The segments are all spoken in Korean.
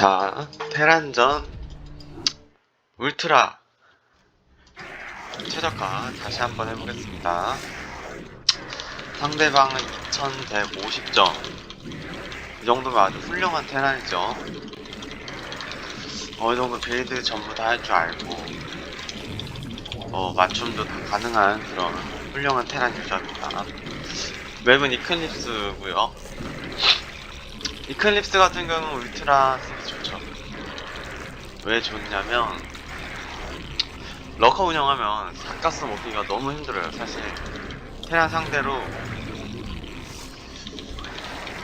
자, 테란전 울트라 최저가 다시 한번 해보겠습니다. 상대방은 2150점. 이 정도면 아주 훌륭한 테란이죠. 어느 정도 빌드 전부 다 할 줄 알고, 어, 맞춤도 다 가능한 그런 훌륭한 테란 유저입니다. 맵은 이클립스고요 이클립스 같은 경우는 울트라. 왜 좋냐면 러커 운영하면 사가스 먹기가 너무 힘들어요. 사실 테란 상대로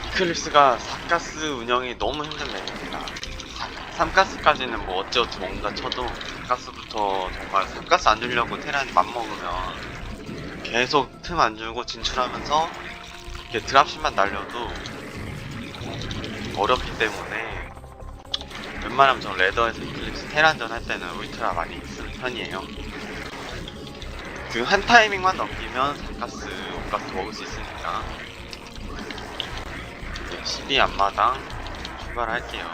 이클립스가 사가스 운영이 너무 힘든 맵입니다. 3가스까지는 뭐 어찌어찌 뭔가 쳐도 4가스부터 정말 3가스 안 주려고 테란이 맘먹으면 계속 틈 안 주고 진출하면서 이렇게 드랍십만 날려도 어렵기 때문에 웬만하면 저 레더에서 이클립스 테란전 할 때는 울트라 많이 쓰는 편이에요. 그 한 타이밍만 넘기면 4가스, 5가스 먹을 수 있으니까 12 앞마당 출발할게요.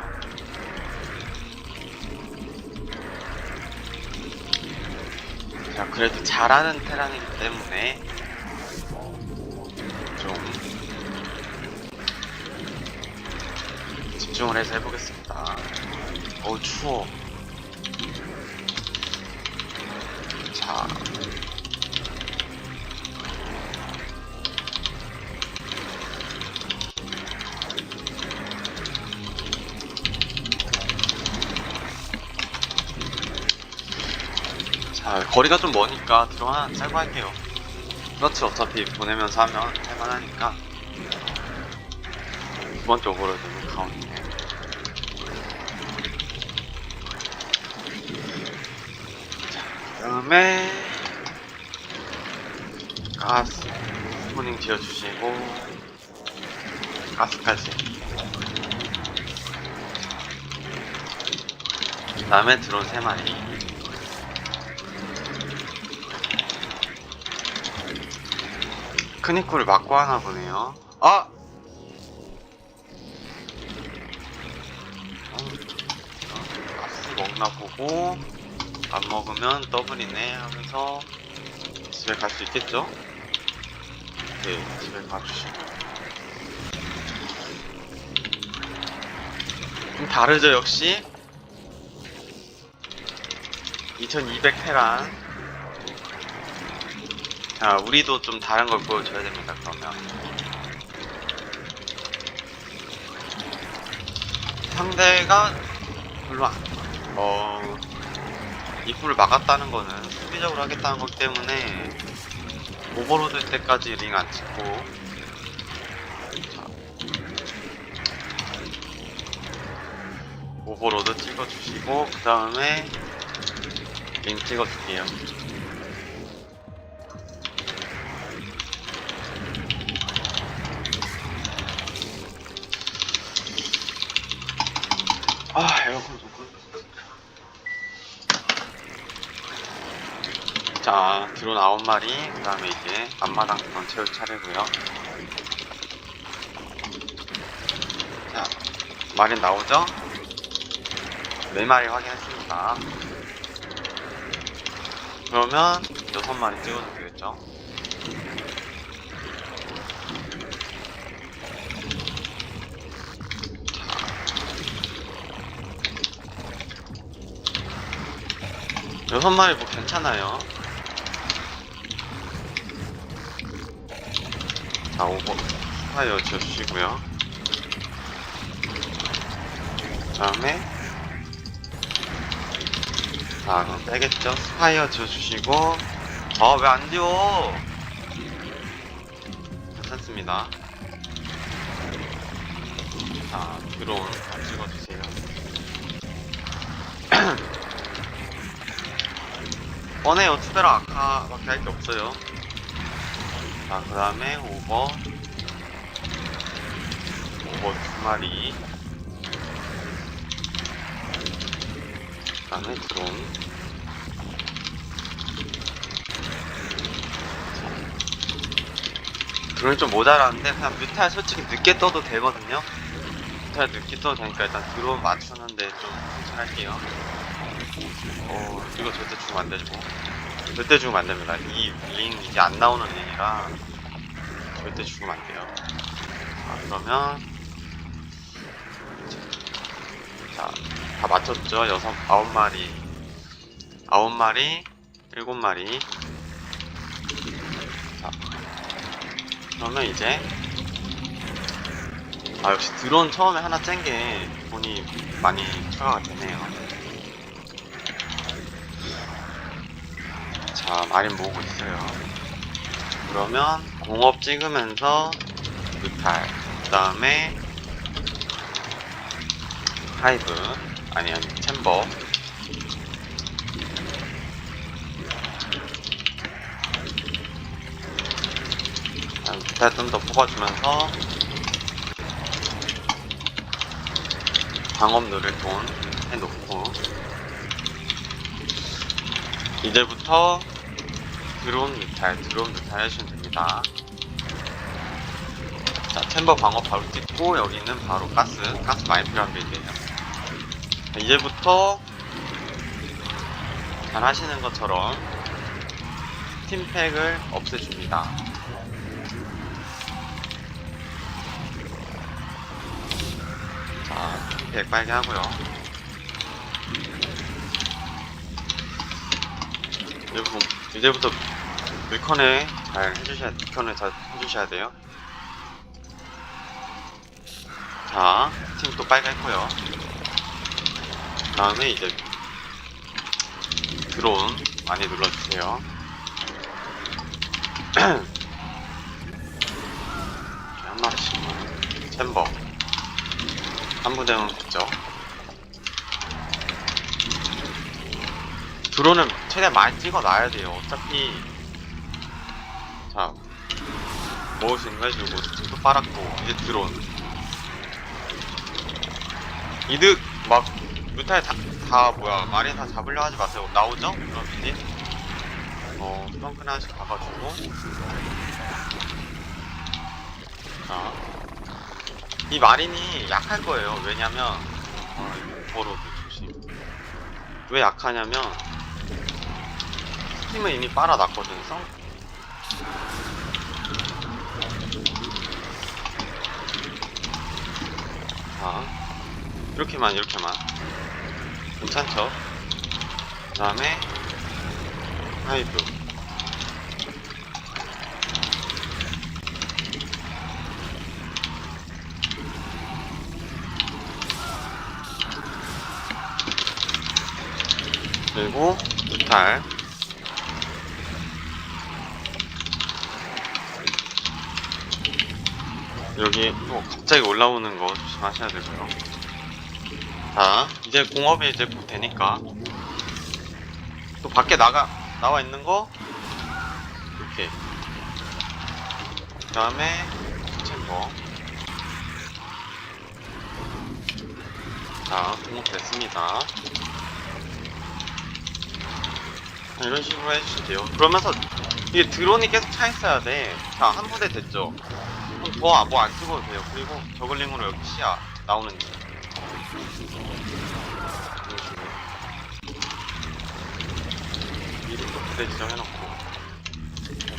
자, 그래도 잘하는 테란이기 때문에 좀 집중을 해서 해보겠습니다. 어우, 추워. 자. 자, 거리가 좀 머니까 하나 짧고 할게요. 그렇지, 어차피 보내면서 하면 할만하니까. 두 번째 오버로드는 가운데. 그 다음에 가스 스포닝 지어주시고 가스까지 그 다음에 드론 3마리 큰 입구를 막고 하나 보네요. 아! 어, 가스 먹나 보고 안 먹으면 더블이네 하면서 집에 갈 수 있겠죠? 네, 집에 가주시고. 좀 다르죠, 역시? 2200 테란. 자, 우리도 좀 다른 걸 보여줘야 됩니다, 그러면. 상대가 별로 안, 어, 입구를 막았다는 거는 수비적으로 하겠다는 거기 때문에 오버로드 때까지 링 안 찍고 자. 오버로드 찍어주시고 그 다음에 링 찍어줄게요 자, 드론 9마리, 그 다음에 이제 앞마당 드론 채울 차례고요 자, 마린 나오죠? 4마리 확인했습니다. 그러면 6마리 찍어도 되겠죠? 여섯 마리 뭐 괜찮아요. 자, 5번 스파이어 지어주시고요. 그 다음에 자, 그럼 빼겠죠? 스파이어 지어주시고 아, 왜 안 지워? 괜찮습니다. 자, 드론 다 찍어주세요. 뻔해요. 투베라 아카밖에 할 게 없어요. 자, 그 다음에 오버. 오버 두 마리. 그 다음에 드론. 드론이 좀 모자라는데, 그냥 뮤탈 솔직히 늦게 떠도 되거든요. 뮤탈 늦게 떠도 되니까 일단 드론 맞추는데 좀 천천할게요. 어, 이거 절대 죽으면 안 되고. 절대 죽으면 안 됩니다. 이 링 이제 안 나오는 링이라 절대 죽으면 안 돼요. 자, 그러면 자, 다 맞췄죠? 여섯, 아홉 마리. 아홉 마리, 일곱 마리. 자, 그러면 이제 아 역시 드론 처음에 하나 짠 게 돈이 많이 추가가 되네요. 자, 마린 모으고 있어요. 그러면 공업 찍으면서 뮤탈, 그 다음에 하이브, 아니 아니 챔버. 뮤탈 좀더 뽑아주면서 방업 누를 돈 해놓고 이제부터 드론 뮤탈, 드론 뮤탈 해주시면 됩니다. 자, 챔버 방어 바로 찍고 여기는 바로 가스, 가스 많이 필요한 빌드예요. 자, 이제부터 잘 하시는 것처럼 팀팩을 없애줍니다. 자, 팀팩 빨개 하고요. 이제부터, 이제부터 밀컨에 잘 해주셔야, 밀컨을 잘 해주셔야 돼요. 자, 팀 또. 그 다음에 이제 드론 많이 눌러주세요. 한 마리씩만. 챔버. 한 부대면 됐죠. 드론은 최대한 많이 찍어 놔야 돼요. 어차피 자 거 해주고 또 빨았고 이제 드론 이득 막 뮤탈 다, 다 뭐야 마린 다 잡으려 하지 마세요. 나오죠? 그럼 이제 어 프렁크나 하나씩 가가지고 자이 마린이 약할 거예요. 왜냐면 어, 버로 조심. 왜 약하냐면 스팀은 이미 빨아놨거든. 성... 자, 이렇게만 이렇게만. 괜찮죠? 그 다음에 하이브. 그리고 이탈 여기 또 갑자기 올라오는 거 조심하셔야 되고요 자 이제 공업이 이제 곧 되니까 또 밖에 나가 나와 있는 거 이렇게 그 다음에 챔버 자 공업 됐습니다 이런 식으로 해주시면 돼요. 그러면서 이게 드론이 계속 차 있어야 돼. 자, 한 부대 됐죠. 더뭐안 쓰고 도 돼요. 그리고 저글링으로 여기 시야 나오는 식으로. 미리 또 부대 지정해놓고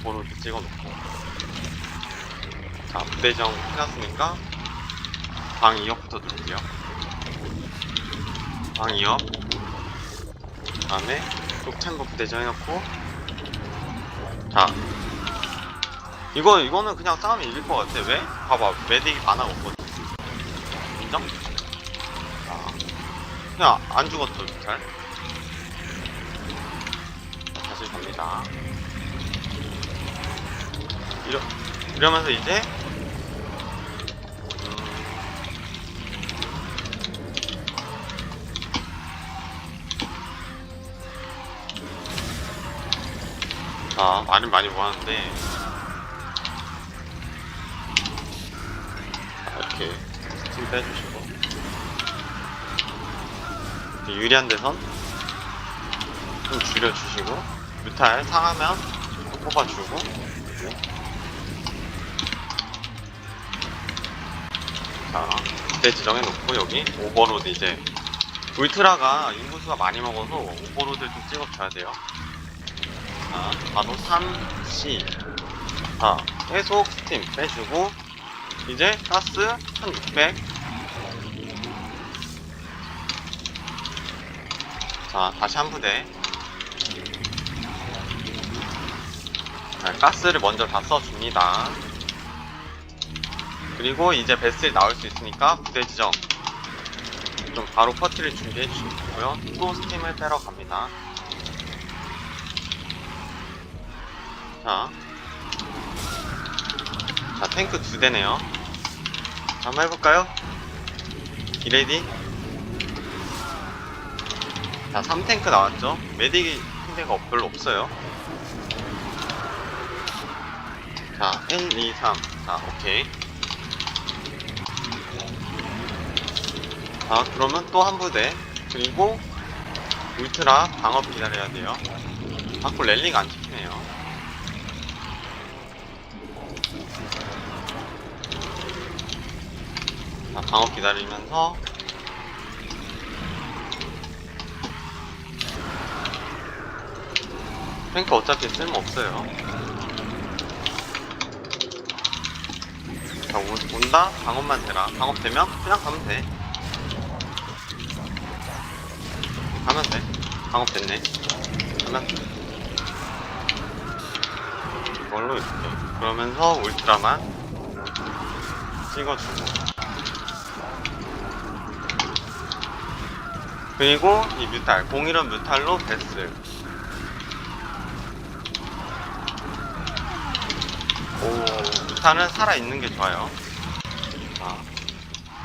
오버로 이렇게 찍어놓고 자, 부대 지정 해놨으니까 방 2업부터 누를게요. 방 2업 그 다음에 녹템버 부대전 해놓고 자 이거 이거는 그냥 싸우면 이길 것 같아. 왜? 봐봐. 메딕이 만화가 없거든. 인정? 아. 그냥 안 죽었죠 잘 다시 갑니다. 이러, 이러면서 이제 음, 자, 많이 많이 모았는데 빼주시고 유리한 데선 좀 줄여주시고 뮤탈 상하면 또 뽑아주고. 자, 그때 지정해 놓고 여기 오버로드 이제 울트라가 인구수가 많이 먹어서 오버로드를 좀 찍어줘야 돼요. 자, 바로 3C. 자, 해속 스팀 빼주고 이제 가스 1600. 자, 다시 한 부대. 자, 가스를 먼저 다 써줍니다. 그리고 이제 베슬이 나올 수 있으니까 부대 지정. 좀 바로 퍼티를 준비해 주시고요. 또 스팀을 빼러 갑니다. 자. 자, 탱크 두 대네요. 자, 한번 해볼까요? 기레디. 자, 3탱크 나왔죠? 메딕이 상대가 별로 없어요. 자, 1, 2, 3. 자, 오케이. 자, 그러면 또 한 부대. 그리고, 울트라 방업 기다려야 돼요. 자꾸 랠리가 안 찍히네요. 자, 방업 기다리면서, 탱크 어차피 쓸모없어요. 자, 오- 온다? 방업만 되라. 방업 되면 그냥 가면 돼. 가면 돼. 방업 됐네. 가면 돼. 이걸로 이렇게. 그러면서 울트라만 찍어주고. 그리고 이 뮤탈, 01원 뮤탈로 베스. 오, 뮤탈은 살아있는 게 좋아요. 아,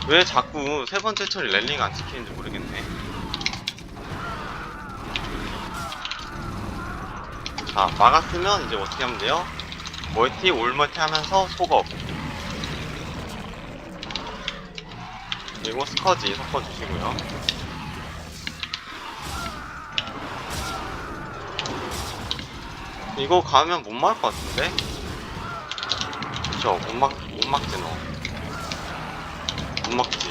왜 자꾸 세 번째 처리 랠리가 안 찍히는지 모르겠네. 자, 막았으면 이제 어떻게 하면 돼요? 멀티, 올멀티 하면서 속업. 그리고 스커지 섞어주시고요. 이거 가면 못 막을 것 같은데? 그쵸, 못 막, 못 막지, 너. 못 막지.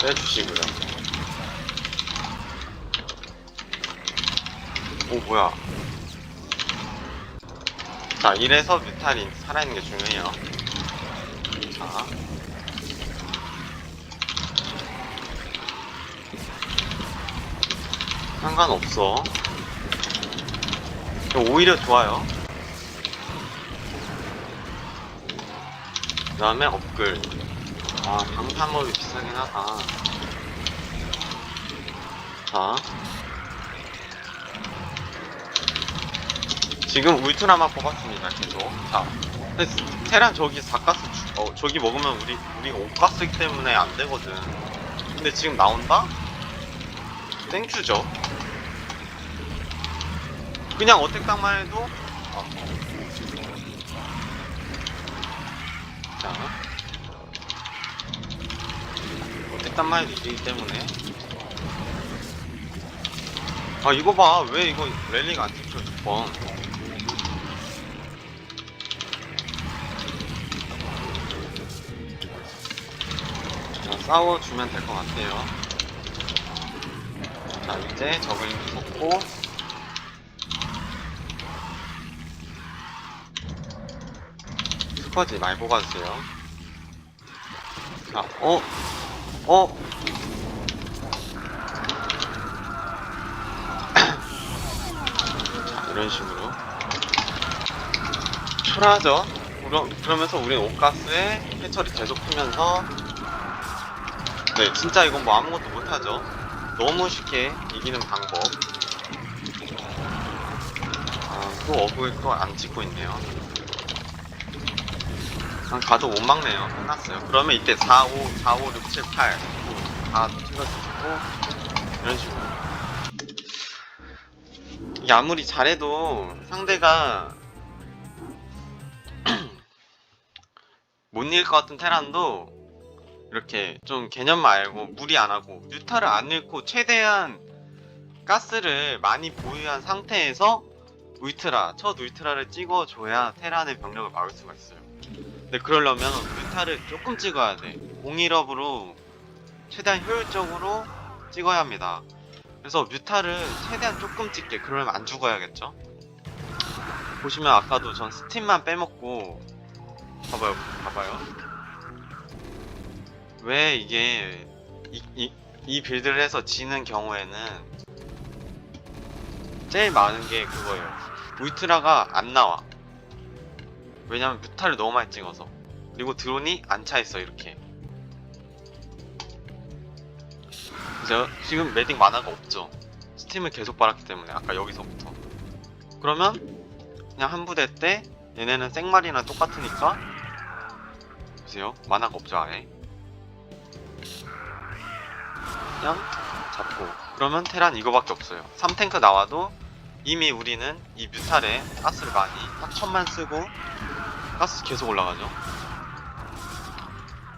빼주시고요. 오, 뭐야. 자, 이래서 뮤탈이 살아있는 게 중요해요. 자. 상관없어. 오히려 좋아요. 그 다음에 업글. 아, 방탄업이 비싸긴 하다. 자. 지금 울트라만 뽑았습니다, 계속. 자. 테란 저기 4가스, 주, 어, 저기 먹으면 우리, 우리가 5가스이기 때문에 안 되거든. 근데 지금 나온다? 땡큐죠. 그냥 어택 당만 해도 어. 자. 어택 당만 해도 이기기 때문에. 아 이거 봐. 왜 이거 랠리가 안 찍혀 두번 자 싸워주면 될 것 같아요. 자 이제 저글링 섞고 스쿼지 많이 뽑아주세요. 자, 어? 어? 자, 이런 식으로. 초라하죠? 그러, 그러면서 우린 옷가스에 해처리 계속 풀면서 네, 진짜 이건 뭐 아무것도 못하죠. 너무 쉽게 이기는 방법. 아, 또 어그를 또안 찍고 있네요. 난 가도 못 막네요. 끝났어요. 그러면 이때 4, 5, 4, 5, 6, 7, 8. 다 찍어주시고, 이런 식으로. 이게 아무리 잘해도 상대가 못 이길 것 같은 테란도 이렇게 좀 개념 알고 무리 안 하고 뉴타를 안 잃고 최대한 가스를 많이 보유한 상태에서 울트라 첫 울트라를 찍어줘야 테란의 병력을 막을 수가 있어요 근데 그러려면 뮤타를 조금 찍어야 돼. 공일업으로 최대한 효율적으로 찍어야 합니다. 그래서 뮤타를 최대한 조금 찍게 그러면 안 죽어야겠죠? 보시면 아까도 전 스팀만 빼먹고 봐봐요 봐봐요. 왜 이게 이, 이, 이 빌드를 해서 지는 경우에는 제일 많은 게 그거예요. 울트라가 안 나와 왜냐면 뮤타를 너무 많이 찍어서. 그리고 드론이 안 차 있어 이렇게. 그래서 지금 매딩 만화가 없죠. 스팀을 계속 빨았기 때문에 아까 여기서부터. 그러면 그냥 한 부대 때 얘네는 생말이랑 똑같으니까 보세요. 만화가 없죠 아예. 그냥 잡고. 그러면 테란 이거밖에 없어요. 3탱크 나와도 이미 우리는 이 뮤탈에 가스를 많이 딱 천만 쓰고 가스 계속 올라가죠.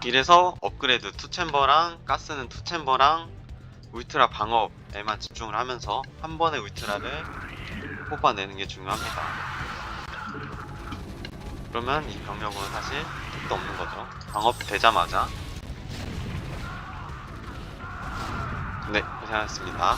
이래서 업그레이드 투챔버랑 가스는 투챔버랑 울트라 방업에만 집중을 하면서 한 번에 울트라를 뽑아내는 게 중요합니다. 그러면 이 병력은 사실 택도 없는 거죠. 방업 되자마자. 네 고생하셨습니다